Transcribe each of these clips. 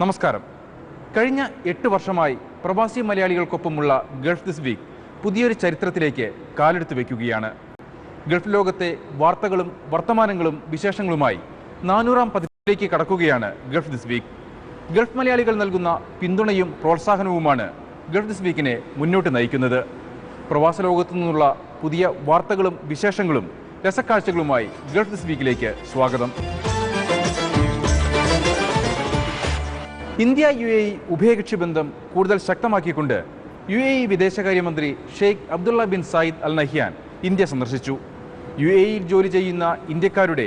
നമസ്കാരം. കഴിഞ്ഞ എട്ട് വർഷമായി പ്രവാസി മലയാളികൾക്കൊപ്പമുള്ള ഗൾഫ് ദിസ് വീക്ക് പുതിയൊരു ചരിത്രത്തിലേക്ക് കാലെടുത്ത് വയ്ക്കുകയാണ് ഗൾഫ് ലോകത്തെ വാർത്തകളും വർത്തമാനങ്ങളും വിശേഷങ്ങളുമായി നാനൂറാം പതിപ്പിലേക്ക് കടക്കുകയാണ് ഗൾഫ് ദിസ് വീക്ക്. ഗൾഫ് മലയാളികൾ നൽകുന്ന പിന്തുണയും പ്രോത്സാഹനവുമാണ് ഗൾഫ് ദിസ് വീക്കിനെ മുന്നോട്ട് നയിക്കുന്നത്. പ്രവാസ ലോകത്തു നിന്നുള്ള പുതിയ വാർത്തകളും വിശേഷങ്ങളും രസക്കാഴ്ചകളുമായി ഗൾഫ് ദിസ് വീക്കിലേക്ക് സ്വാഗതം. ഇന്ത്യ യു എ ഉഭയകക്ഷി ബന്ധം കൂടുതൽ ശക്തമാക്കിക്കൊണ്ട് യു എ ഇ വിദേശകാര്യമന്ത്രി Sheikh Abdullah bin Zayed Al Nahyan India സന്ദർശിച്ചു. യു എ ഇയിൽ ജോലി ചെയ്യുന്ന ഇന്ത്യക്കാരുടെ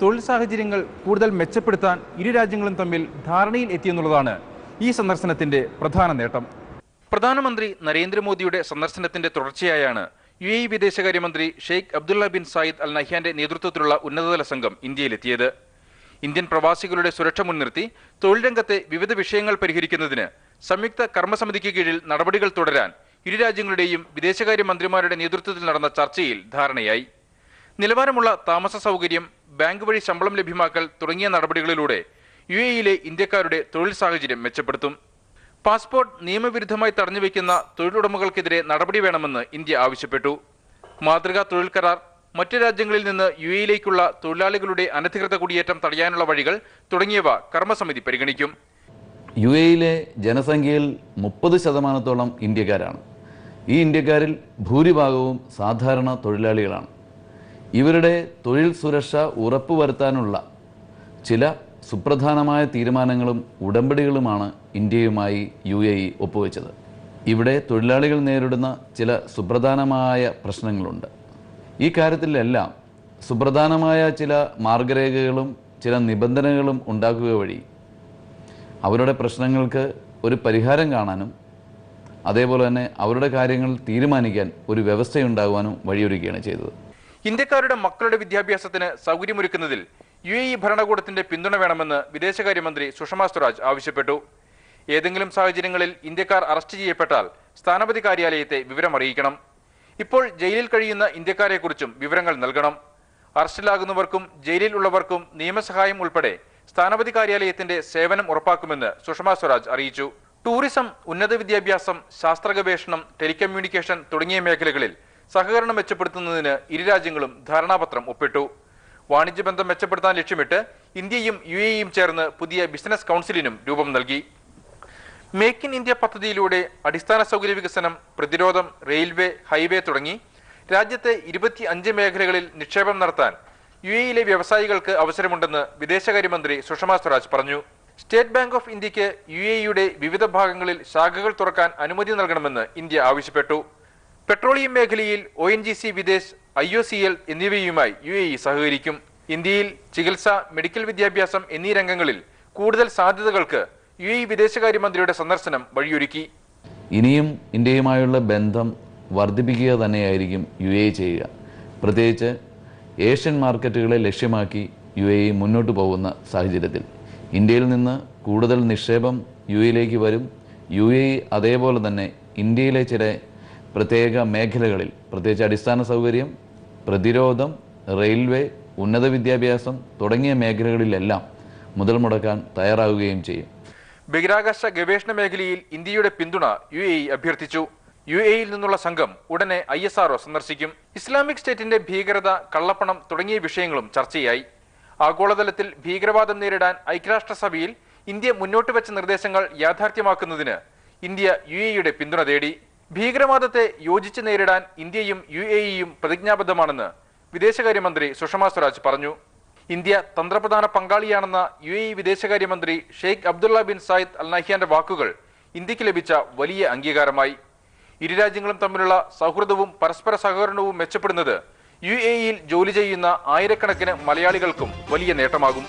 തൊഴിൽ സാഹചര്യങ്ങൾ കൂടുതൽ മെച്ചപ്പെടുത്താൻ ഇരു രാജ്യങ്ങളും തമ്മിൽ ധാരണയിൽ എത്തിയെന്നുള്ളതാണ് ഈ സന്ദർശനത്തിന്റെ പ്രധാന നേട്ടം. പ്രധാനമന്ത്രി നരേന്ദ്രമോദിയുടെ സന്ദർശനത്തിന്റെ തുടർച്ചയായാണ് യു എ ഇ വിദേശകാര്യമന്ത്രി Sheikh Abdullah bin Zayed Al നഹ്യാന്റെ നേതൃത്വത്തിലുള്ള ഉന്നതതല സംഘം ഇന്ത്യയിലെത്തിയത്. ഇന്ത്യൻ പ്രവാസികളുടെ സുരക്ഷ മുൻനിർത്തി തൊഴിൽ രംഗത്തെ വിവിധ വിഷയങ്ങൾ പരിഹരിക്കുന്നതിന് സംയുക്ത കർമ്മസമിതിക്ക് കീഴിൽ നടപടികൾ തുടരാൻ ഇരു രാജ്യങ്ങളുടെയും വിദേശകാര്യ മന്ത്രിമാരുടെ നേതൃത്വത്തിൽ നടന്ന ചർച്ചയിൽ ധാരണയായി. നിലവാരമുള്ള താമസ സൗകര്യം ബാങ്ക് വഴി ശമ്പളം ലഭ്യമാക്കൽ തുടങ്ങിയ നടപടികളിലൂടെ യു എയിലെ ഇന്ത്യക്കാരുടെ തൊഴിൽ സാഹചര്യം മെച്ചപ്പെടുത്തും. പാസ്പോർട്ട് നിയമവിരുദ്ധമായി തടഞ്ഞുവെക്കുന്ന തൊഴിലുടമകൾക്കെതിരെ നടപടി വേണമെന്ന് ഇന്ത്യ ആവശ്യപ്പെട്ടു. മാതൃകാ തൊഴിൽ കരാർ മറ്റു രാജ്യങ്ങളിൽ നിന്ന് യു എയിലേക്കുള്ള തൊഴിലാളികളുടെ അനധികൃത കുടിയേറ്റം തടയാനുള്ള വഴികൾ തുടങ്ങിയവ കർമ്മസമിതി പരിഗണിക്കും. യു എയിലെ ജനസംഖ്യയിൽ മുപ്പത് ശതമാനത്തോളം ഇന്ത്യക്കാരാണ്. ഈ ഇന്ത്യക്കാരിൽ ഭൂരിഭാഗവും സാധാരണ തൊഴിലാളികളാണ്. ഇവരുടെ തൊഴിൽ സുരക്ഷ ഉറപ്പുവരുത്താനുള്ള ചില സുപ്രധാനമായ തീരുമാനങ്ങളും ഉടമ്പടികളുമാണ് ഇന്ത്യയുമായി യു എ ഇ ഒപ്പുവെച്ചത്. ഇവിടെ തൊഴിലാളികൾ നേരിടുന്ന ചില സുപ്രധാനമായ പ്രശ്നങ്ങളുണ്ട്. ഈ കാര്യത്തിലെല്ലാം സുപ്രധാനമായ ചില മാർഗരേഖകളും ചില നിബന്ധനകളും ഉണ്ടാക്കുക വഴി അവരുടെ പ്രശ്നങ്ങൾക്ക് ഒരു പരിഹാരം കാണാനും അതേപോലെ തന്നെ അവരുടെ കാര്യങ്ങൾ തീരുമാനിക്കാൻ ഒരു വ്യവസ്ഥയുണ്ടാകുവാനും വഴിയൊരുക്കുകയാണ് ചെയ്തത്. ഇന്ത്യക്കാരുടെ മക്കളുടെ വിദ്യാഭ്യാസത്തിന് സൗകര്യമൊരുക്കുന്നതിൽ യു എ ഇ ഭരണകൂടത്തിന്റെ പിന്തുണ വേണമെന്ന് വിദേശകാര്യമന്ത്രി സുഷമ സ്വരാജ് ആവശ്യപ്പെട്ടു. ഏതെങ്കിലും സാഹചര്യങ്ങളിൽ ഇന്ത്യക്കാർ അറസ്റ്റ് ചെയ്യപ്പെട്ടാൽ സ്ഥാനപതി കാര്യാലയത്തെ വിവരം അറിയിക്കണം ഇപ്പോൾ ജയിലിൽ കഴിയുന്ന ഇന്ത്യക്കാരെക്കുറിച്ചും വിവരങ്ങൾ നൽകണം. അറസ്റ്റിലാകുന്നവർക്കും ജയിലിൽ ഉള്ളവർക്കും നിയമസഹായം ഉൾപ്പെടെ സ്ഥാനപതി കാര്യാലയത്തിന്റെ സേവനം ഉറപ്പാക്കുമെന്ന് സുഷമ സ്വരാജ് അറിയിച്ചു. ടൂറിസം ഉന്നത വിദ്യാഭ്യാസം ശാസ്ത്ര ഗവേഷണം ടെലികമ്മ്യൂണിക്കേഷൻ തുടങ്ങിയ മേഖലകളിൽ സഹകരണം മെച്ചപ്പെടുത്തുന്നതിന് ഇരു രാജ്യങ്ങളും ധാരണാപത്രം ഒപ്പിട്ടു. വാണിജ്യ ബന്ധം മെച്ചപ്പെടുത്താൻ ലക്ഷ്യമിട്ട് ഇന്ത്യയും യു എയും ചേർന്ന് പുതിയ ബിസിനസ് കൗൺസിലിനും രൂപം നൽകി. മേക്ക് ഇൻ ഇന്ത്യ പദ്ധതിയിലൂടെ അടിസ്ഥാന സൗകര്യ വികസനം പ്രതിരോധം റെയിൽവേ ഹൈവേ തുടങ്ങി രാജ്യത്തെ ഇരുപത്തി അഞ്ച് മേഖലകളിൽ നിക്ഷേപം നടത്താൻ യു എയിലെ വ്യവസായികൾക്ക് അവസരമുണ്ടെന്ന് വിദേശകാര്യമന്ത്രി സുഷമ സ്വരാജ് പറഞ്ഞു. സ്റ്റേറ്റ് ബാങ്ക് ഓഫ് ഇന്ത്യയ്ക്ക് യു എയുടെ വിവിധ ഭാഗങ്ങളിൽ ശാഖകൾ തുറക്കാൻ അനുമതി നൽകണമെന്ന് ഇന്ത്യ ആവശ്യപ്പെട്ടു. പെട്രോളിയം മേഖലയിൽ O N G C Videsh I O C L എന്നിവയുമായി യു എ ഇ സഹകരിക്കും. ഇന്ത്യയിൽ ചികിത്സ മെഡിക്കൽ വിദ്യാഭ്യാസം എന്നീ രംഗങ്ങളിൽ കൂടുതൽ സാധ്യതകൾക്ക് യു എ വിദേശകാര്യമന്ത്രിയുടെ സന്ദർശനം വഴിയൊരുക്കി. ഇനിയും ഇന്ത്യയുമായുള്ള ബന്ധം വർദ്ധിപ്പിക്കുക തന്നെയായിരിക്കും യു എ ചെയ്യുക. പ്രത്യേകിച്ച് ഏഷ്യൻ മാർക്കറ്റുകളെ ലക്ഷ്യമാക്കി യു എ മുന്നോട്ട് പോകുന്ന സാഹചര്യത്തിൽ. ഇന്ത്യയിൽ നിന്ന് കൂടുതൽ നിക്ഷേപം യു എയിലേക്ക് വരും. യു എ അതേപോലെ തന്നെ ഇന്ത്യയിലെ ചില പ്രത്യേക മേഖലകളിൽ പ്രത്യേകിച്ച് അടിസ്ഥാന സൗകര്യം പ്രതിരോധം റെയിൽവേ ഉന്നത വിദ്യാഭ്യാസം തുടങ്ങിയ മേഖലകളിലെല്ലാം മുതൽ മുടക്കാൻ തയ്യാറാവുകയും ചെയ്യും. ബഹിരാകാശ ഗവേഷണ മേഖലയിൽ ഇന്ത്യയുടെ പിന്തുണ യു എ അഭ്യർത്ഥിച്ചു. യു എയിൽ നിന്നുള്ള സംഘം ഉടനെ ഐ എസ് ആർഒ സന്ദർശിക്കും. ഇസ്ലാമിക് സ്റ്റേറ്റിന്റെ ഭീകരത കള്ളപ്പണം തുടങ്ങിയ വിഷയങ്ങളും ചർച്ചയായി. ആഗോളതലത്തിൽ ഭീകരവാദം നേരിടാൻ ഐക്യരാഷ്ട്രസഭയിൽ ഇന്ത്യ മുന്നോട്ട് വെച്ച നിർദ്ദേശങ്ങൾ യാഥാർത്ഥ്യമാക്കുന്നതിന് ഇന്ത്യ യു എയുടെ പിന്തുണ തേടി. ഭീകരവാദത്തെ യോജിച്ച് നേരിടാൻ ഇന്ത്യയും യു എ ഇയും പ്രതിജ്ഞാബദ്ധമാണെന്ന് വിദേശകാര്യമന്ത്രി സുഷമ സ്വരാജ് പറഞ്ഞു. ഇന്ത്യ തന്ത്രപ്രധാന പങ്കാളിയാണെന്ന യു എ വിദേശകാര്യമന്ത്രി Sheikh Abdullah bin Zayed Al നഹ്യാന്റെ വാക്കുകൾ ഇന്ത്യയ്ക്ക് ലഭിച്ച വലിയ അംഗീകാരമായി. ഇരു രാജ്യങ്ങളും തമ്മിലുള്ള സൗഹൃദവും പരസ്പര സഹകരണവും മെച്ചപ്പെടുന്നത് യു ജോലി ചെയ്യുന്ന ആയിരക്കണക്കിന് മലയാളികൾക്കും വലിയ നേട്ടമാകും.